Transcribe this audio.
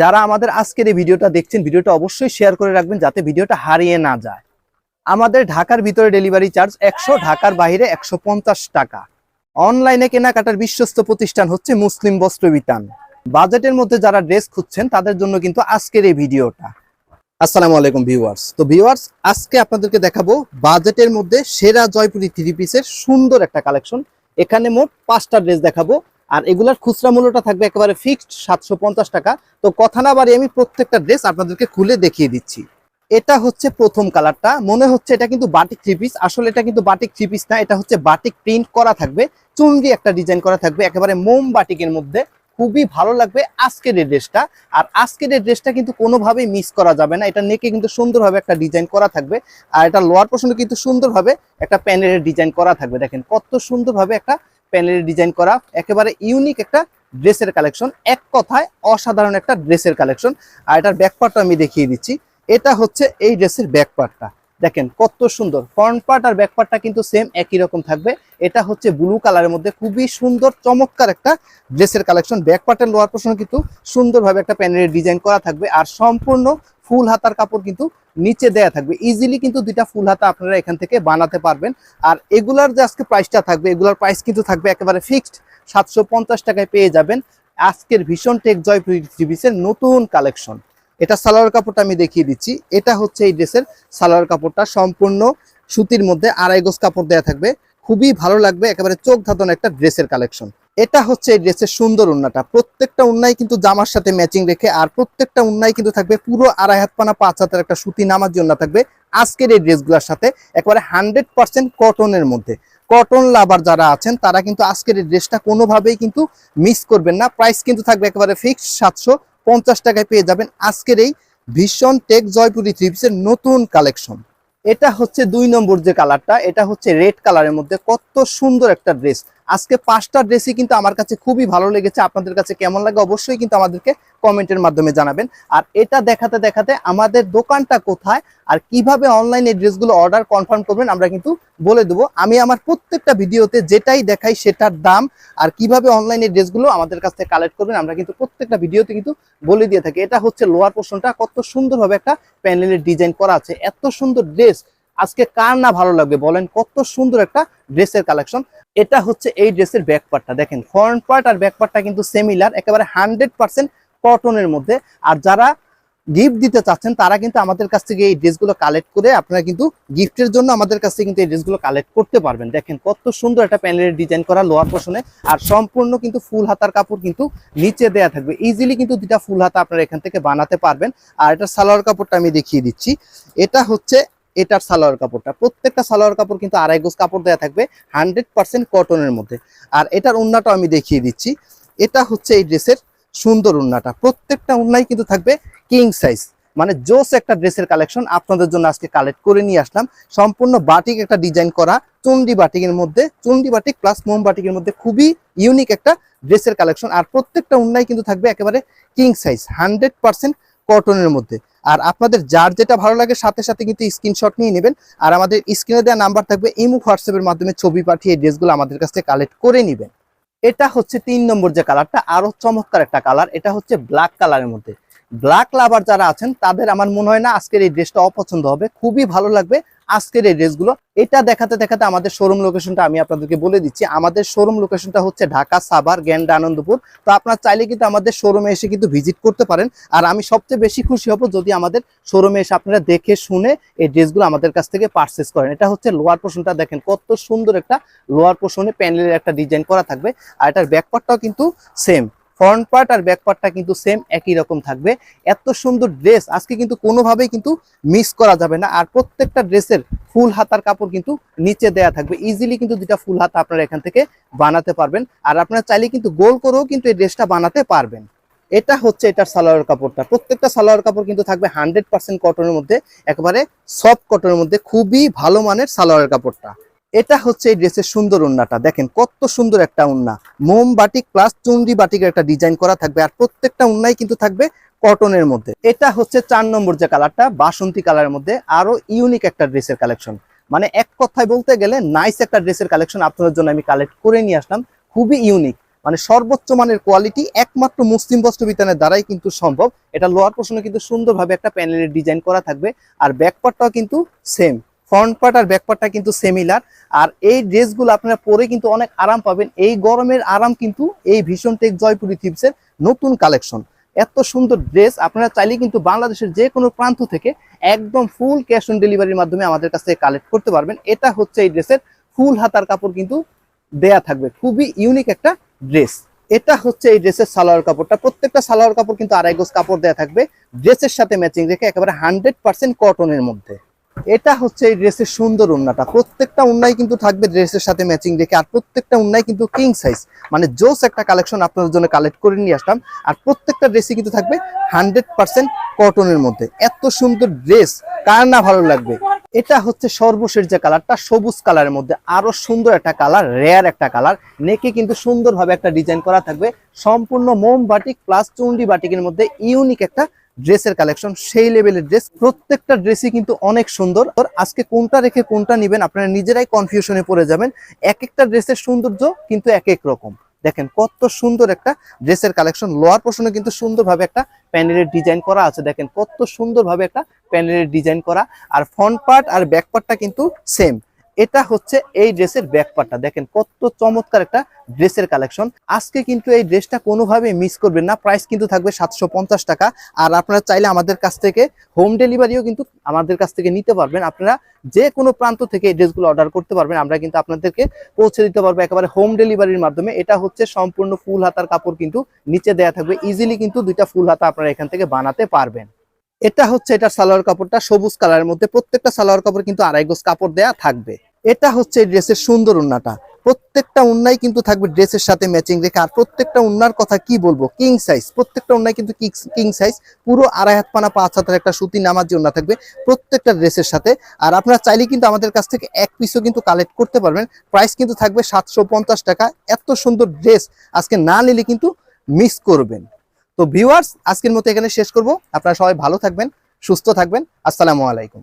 যারা আমাদের আজকের এই ভিডিওটা দেখছেন, ভিডিওটা অবশ্যই শেয়ার করে রাখবেন যাতে ভিডিওটা হারিয়ে না যায়। আমাদের ঢাকার ভিতরে ডেলিভারি চার্জ একশো, ঢাকার বাইরে একশো পঞ্চাশ টাকা। অনলাইনে কেনাকাটার বিশ্বস্ত প্রতিষ্ঠান হচ্ছে মুসলিম বস্ত্র বিতান। বাজেটের মধ্যে যারা ড্রেস খুঁজছেন, তাদের জন্য কিন্তু আজকের এই ভিডিওটা। আসসালামু আলাইকুম ভিউয়ার্স তো ভিউয়ার্স আজকে আপনাদেরকে দেখাবো বাজেটের মধ্যে সেরা জয়পুরি থ্রি পিসের সুন্দর একটা কালেকশন এখানে মোট পাঁচটা ড্রেস দেখাবো। আর এগুলার খুচরা মূল্যটা থাকবে একেবারে ফিক্সড সাতশো পঞ্চাশ টাকা। তো কথা না বাড়ি আমি প্রত্যেকটা ড্রেস আপনাদেরকে খুলে দেখিয়ে দিচ্ছি। এটা হচ্ছে প্রথম কালারটা। মনে হচ্ছে এটা কিন্তু বাটিক থ্রি পিস আসলে এটা কিন্তু বাটিক থ্রি পিস না, এটা হচ্ছে বাটিক প্রিন্ট করা থাকবে। চুনরি একটা ডিজাইন করা থাকবে একেবারে মোম বাটিকের মধ্যে। খুবই ভালো লাগবে আজকের এই ড্রেসটা আর আজকের এই ড্রেসটা কিন্তু কোনোভাবেই মিস করা যাবে না। এটা নেকে কিন্তু সুন্দরভাবে একটা ডিজাইন করা থাকবে। আর এটা লোয়ার পোর্শনে কিন্তু সুন্দরভাবে একটা প্যানেলের ডিজাইন করা থাকবে। দেখেন কত সুন্দরভাবে একটা প্যানেলের ডিজাইন করা, একেবারে ইউনিক একটা ড্রেসের কালেকশন, এক কথায় অসাধারণ একটা ড্রেসের কালেকশন। আর এটার ব্যাকপার্টটা আমি দেখিয়ে দিচ্ছি। এটা হচ্ছে এই ড্রেসের ব্যাকপার্টটা দেখেন কত সুন্দর। ফ্রন্ট পার্ট আর ব্যাক পার্টটা কিন্তু সেম একই রকম থাকবে। এটা হচ্ছে ব্লু কালারের মধ্যে খুবই সুন্দর, চমৎকার একটা ড্রেসের কালেকশন ব্যাক পার্টের লোয়ার পোর্শন কিন্তু সুন্দরভাবে একটা প্যানেলের ডিজাইন করা থাকবে। আর সম্পূর্ণ ফুল হাতার কাপড় কিন্তু নিচে দেয়া থাকবে। ইজিলি কিন্তু দুইটা ফুল হাতা আপনারা এখান থেকে বানাতে পারবেন। আর এগুলার যে আজকে প্রাইসটা থাকবে, এগুলার প্রাইস কিন্তু থাকবে একেবারে ফিক্সড সাতশো পঞ্চাশ টাকায় পেয়ে যাবেন আজকের ভীষণ টেক জয় থ্রিপিসের নতুন কালেকশন এটা সালোয়ার কাপড়টা আমি দেখিয়ে দিচ্ছি। এটা হচ্ছে এই ড্রেসের সালোয়ার কাপড়টা। সম্পূর্ণ সুতির মধ্যে আড়াই গোজ কাপড় দেওয়া থাকবে। খুবই ভালো লাগবে, একেবারে চোখ ধাতন একটা ড্রেসের কালেকশন। এটা হচ্ছে এই ড্রেসের সুন্দর উন্নাটা। প্রত্যেকটা উন্নাই কিন্তু জামার সাথে ম্যাচিং রেখে আর প্রত্যেকটা উন্নাই কিন্তু থাকবে পুরো আড়াই হাত পানা, পাঁচ হাতের একটা সুতি নামার জন্য থাকবে আজকের এই ড্রেসগুলোর সাথে, একেবারে হান্ড্রেড পার্সেন্ট কটনের মধ্যে। কটন লাভার যারা আছেন, তারা কিন্তু আজকের এই ড্রেসটা কোনোভাবেই কিন্তু মিস করবেন না। প্রাইস কিন্তু থাকবে একেবারে ফিক্সড সাতশো পঞ্চাশ টাকায় পেয়ে যাবেন আজকের এই ভীষণ টেক জয়পুরি থ্রিপসের নতুন কালেকশন এটা হচ্ছে দুই নম্বর যে কালারটা এটা হচ্ছে রেড কালারের মধ্যে কত সুন্দর একটা ড্রেস আজকে পাঁচটা ড্রেসই কিন্তু আমার কাছে খুবই ভালো লেগেছে। আপনাদের কাছে কেমন লাগে অবশ্যই কিন্তু আমাদেরকে কমেন্টের মাধ্যমে জানাবেন। আর এটা দেখাতে দেখাতে আমাদের দোকানটা কোথায় আর কীভাবে অনলাইনে ড্রেসগুলো অর্ডার কনফার্ম করবেন আমরা কিন্তু বলে দেবো। আমি আমার প্রত্যেকটা ভিডিওতে যেটাই দেখাই সেটার দাম আর কীভাবে অনলাইনে ড্রেসগুলো আমাদের কাছ থেকে কালেক্ট করবেন আমরা কিন্তু প্রত্যেকটা ভিডিওতে কিন্তু বলে দিয়ে থাকি। এটা হচ্ছে লোয়ার পোর্শনটা কত সুন্দরভাবে একটা প্যানেলের ডিজাইন করা আছে। এত সুন্দর ড্রেস আজকে কার না ভালো লাগবে বলেন, কত সুন্দর একটা ড্রেসের কালেকশন এটা হচ্ছে এই ড্রেসের ব্যাক পার্টটা দেখেন ফ্রন্ট পার্ট আর ব্যাক পার্টটা কিন্তু সেমিলার একেবারে হান্ড্রেড পার্সেন্ট কটনের মধ্যে। আর যারা গিফট দিতে চাচ্ছেন, তারা কিন্তু আমাদের কাছ থেকে এই ড্রেসগুলো কালেক্ট করে আপনারা কিন্তু গিফটের জন্য আমাদের কাছ থেকে কিন্তু এই ড্রেসগুলো কালেক্ট করতে পারবেন। দেখেন, কত সুন্দর একটা প্যানেলের ডিজাইন করা লোয়ার পোর্শনে আর সম্পূর্ণ কিন্তু ফুল হাতার কাপড় কিন্তু নিচে দেয়া থাকবে। ইজিলি কিন্তু দুটা ফুল হাতা আপনারা এখান থেকে বানাতে পারবেন। আর এটা সালোয়ার কাপড়টা আমি দেখিয়ে দিচ্ছি। এটা হচ্ছে এটার সালোয়ার কাপড়টা। প্রত্যেকটা সালোয়ার কাপড় কিন্তু আড়াই গোজ কাপড় দেওয়া থাকবে হান্ড্রেড পার্সেন্ট কটনের মধ্যে। আর এটার উন্নাটা আমি দেখিয়ে দিচ্ছি। এটা হচ্ছে এই ড্রেসের সুন্দর উন্নাটা। প্রত্যেকটা উন্নাই কিন্তু থাকবে কিং সাইজ মানে জোস একটা ড্রেসের কালেকশন আপনাদের জন্য আজকে কালেক্ট করে নিয়ে আসলাম। সম্পূর্ণ বাটিক একটা ডিজাইন করা, চুন্ডি বাটিকের মধ্যে, চুন্ডি বাটিক প্লাস মোম বাটিকের মধ্যে খুবই ইউনিক একটা ড্রেসের কালেকশন। আর প্রত্যেকটা উন্নাই কিন্তু থাকবে একেবারে কিং সাইজ হান্ড্রেড পার্সেন্ট কটনের মধ্যে। আর আপনাদের যার যেটা ভালো লাগে, সাথে সাথে কিন্তু স্ক্রিনশট নিয়ে নেবেন। আর আমাদের স্ক্রিনে দেওয়া নাম্বার থাকবে, ইমু হোয়াটসঅ্যাপের মাধ্যমে ছবি পাঠিয়ে ড্রেসগুলো আমাদের কাছে কালেক্ট করে নেবেন। এটা হচ্ছে তিন নম্বর যে কালারটা আরও চমৎকার একটা কালার এটা হচ্ছে ব্ল্যাক কালারের মধ্যে। ব্ল্যাক লাভার যারা আছেন, তাদের আমার মনে হয় না আজকের এই ড্রেসটা অপছন্দ হবে। খুবই ভালো লাগবে আজকের এই ড্রেসগুলো এটা দেখাতে দেখাতে আমাদের শোরুম লোকেশনটা আমি আপনাদেরকে বলে দিচ্ছি। আমাদের শোরুম লোকেশনটা হচ্ছে ঢাকা, সাভার, গ্যান্ডা, আনন্দপুর। তো আপনারা চাইলে কিন্তু আমাদের শোরুমে এসে কিন্তু ভিজিট করতে পারেন। আর আমি সবচেয়ে বেশি খুশি হব যদি আমাদের শোরুমে এসে আপনারা দেখে শুনে এই ড্রেসগুলো আমাদের কাছ থেকে পারচেস করেন। এটা হচ্ছে লোয়ার পোর্শনটা দেখেন, কত সুন্দর একটা লোয়ার পোর্শনে প্যানেলের একটা ডিজাইন করা থাকবে। আর এটার ব্যাকপার্টটাও কিন্তু সেম ফ্রন্ট পার্ট আর ব্যাক পার্টটা কিন্তু সেম একই রকম থাকবে। এত সুন্দর ড্রেস আজকে কিন্তু কোনোভাবেই কিন্তু মিস করা যাবে না। আর প্রত্যেকটা ড্রেসের ফুল হাতার কাপড় কিন্তু নিচে দেয়া থাকবে। ইজিলি কিন্তু দুটা ফুল হাতা আপনারা এখান থেকে বানাতে পারবেন। আর আপনারা চাইলে কিন্তু গোল করেও কিন্তু এই ড্রেসটা বানাতে পারবেন। এটা হচ্ছে এটার সালোয়ার কাপড়টা। প্রত্যেকটা সালোয়ার কাপড় কিন্তু থাকবে হান্ড্রেড পার্সেন্ট কটনের মধ্যে। একেবারে সফট কটনের মধ্যে। খুবই ভালো মানের সালোয়ার কাপড়টা। এটা হচ্ছে এই ড্রেসের সুন্দর উন্নাটা। দেখেন কত সুন্দর একটা উন্না। মোম বাটিক প্লাস চুন্ডি বাটিকের একটা ডিজাইন করা থাকবে আর প্রত্যেকটা উন্নাই কিন্তু থাকবে কটনের মধ্যে। এটা হচ্ছে চার নম্বর যে কালারটা বাসন্তী কালারের মধ্যে আরও ইউনিক একটা ড্রেসের কালেকশন মানে এক কথায় বলতে গেলে নাইস একটা ড্রেসের কালেকশন আপনাদের জন্য আমি কালেক্ট করে নিয়ে আসলাম। খুবই ইউনিক মানে সর্বোচ্চ মানের কোয়ালিটি একমাত্র মুসলিম বস্ত্র বিতানের দ্বারাই কিন্তু সম্ভব। এটা লোয়ার পোর্শনে কিন্তু সুন্দরভাবে একটা প্যানেলের ডিজাইন করা থাকবে। আর ব্যাকপার্টটাও কিন্তু সেম ফ্রন্ট পার্ট আর ব্যাকপার্টটা কিন্তু সেমিলার আর এই ড্রেসগুলো আপনারা পরে কিন্তু অনেক আরাম পাবেন। এই গরমের আরাম কিন্তু এই ভীষণ টেক জয়পুরি থিপসের নতুন কালেকশন এত সুন্দর ড্রেস আপনারা চাইলে কিন্তু বাংলাদেশের যে কোনো প্রান্ত থেকে একদম ফুল ক্যাশ অন ডেলিভারির মাধ্যমে আমাদের কাছ থেকে কালেক্ট করতে পারবেন। এটা হচ্ছে এই ড্রেসের ফুল হাতার কাপড় কিন্তু দেয়া থাকবে। খুবই ইউনিক একটা ড্রেস এটা হচ্ছে এই ড্রেসের সালোয়ার কাপড়টা। প্রত্যেকটা সালোয়ার কাপড় কিন্তু আড়াই গোজ কাপড় দেয়া থাকবে। ড্রেসের সাথে ম্যাচিং রেখে একেবারে হান্ড্রেড পার্সেন্ট কটনের মধ্যে। এটা হচ্ছে এই ড্রেসের সুন্দর উন্নাটা। প্রত্যেকটা উন্নাই কিন্তু থাকবে ড্রেসের সাথে ম্যাচিং রেখে, আর প্রত্যেকটা উন্নাই কিন্তু কিং সাইজ মানে জোস একটা কালেকশন আপনাদের জন্য কালেক্ট করে নিয়ে আসলাম। আর প্রত্যেকটা ড্রেসই কিন্তু থাকবে হান্ড্রেড পার্সেন্ট কটনের মধ্যে। এত সুন্দর ড্রেস কার না ভালো লাগবে? এটা হচ্ছে সর্বশেষ যে কালারটা সবুজ কালারের মধ্যে। আরও সুন্দর একটা কালার রেয়ার একটা কালার নেকে কিন্তু সুন্দরভাবে একটা ডিজাইন করা থাকবে। সম্পূর্ণ মোম বাটিক প্লাস চুন্ডি বাটিকের মধ্যে ইউনিক একটা ড্রেসের কালেকশন, সেই লেভেলের ড্রেস প্রত্যেকটা ড্রেসই কিন্তু অনেক সুন্দর। আজকে কোনটা রেখে কোনটা নেবেন, আপনারা নিজেরাই কনফিউশনে পড়ে যাবেন। এক একটা ড্রেসের সৌন্দর্য কিন্তু এক এক রকম। দেখেন কত সুন্দর একটা ড্রেসের কালেকশন। লোয়ার পোর্শনে কিন্তু সুন্দরভাবে একটা প্যানেলের ডিজাইন করা আছে। দেখেন কত সুন্দরভাবে একটা প্যানেলের ডিজাইন করা। আর ফ্রন্ট পার্ট আর ব্যাক পার্টটা কিন্তু সেম এটা হচ্ছে এই ড্রেসের ব্যাক পার্টটা দেখেন কত চমৎকার একটা ড্রেসের কালেকশন আজকে কিন্তু এই ড্রেসটা কোনোভাবে মিস করবেন না। প্রাইস কিন্তু থাকবে সাতশো পঞ্চাশ টাকা। আর আপনারা চাইলে আমাদের কাছ থেকে হোম ডেলিভারিও কিন্তু আমাদের কাছ থেকে নিতে পারবেন। আপনারা যে কোনো প্রান্ত থেকে এই ড্রেসগুলো অর্ডার করতে পারবেন। আমরা কিন্তু আপনাদেরকে পৌঁছে দিতে পারব একেবারে হোম ডেলিভারির মাধ্যমে। এটা হচ্ছে সম্পূর্ণ ফুল হাতার কাপড় কিন্তু নিচে দেয়া থাকবে। ইজিলি কিন্তু দুইটা ফুল হাতা আপনারা এখান থেকে বানাতে পারবেন। এটা হচ্ছে এটা সালোয়ার কাপড়টা। সবুজ কালারের মধ্যে প্রত্যেকটা সালোয়ার কাপড় কিন্তু আড়াই গোজ কাপড় দেয়া থাকবে। এটা হচ্ছে ড্রেসের সুন্দর উন্নাটা। প্রত্যেকটা উন্নাই কিন্তু থাকবে ড্রেসের সাথে ম্যাচিং রেখে। আর প্রত্যেকটা উন্নার কথা কি বলব? কিং সাইজ প্রত্যেকটা উন্নাই কিন্তু কিং সাইজ পুরো আড়াই হাত পানা, পাঁচ হাতের একটা সুতি নামাজি উন্না থাকবে প্রত্যেকটা ড্রেসের সাথে। আর আপনারা চাইলে কিন্তু আমাদের কাছ থেকে এক পিসও কিন্তু কালেক্ট করতে পারবেন। প্রাইস কিন্তু থাকবে সাতশো পঞ্চাশ টাকা। এত সুন্দর ড্রেস আজকে না নিলে কিন্তু মিস করবেন। তো ভিউয়ার্স আজকের মতো এখানে শেষ করব। আপনারা সবাই ভালো থাকবেন, সুস্থ থাকবেন। আসসালামু আলাইকুম।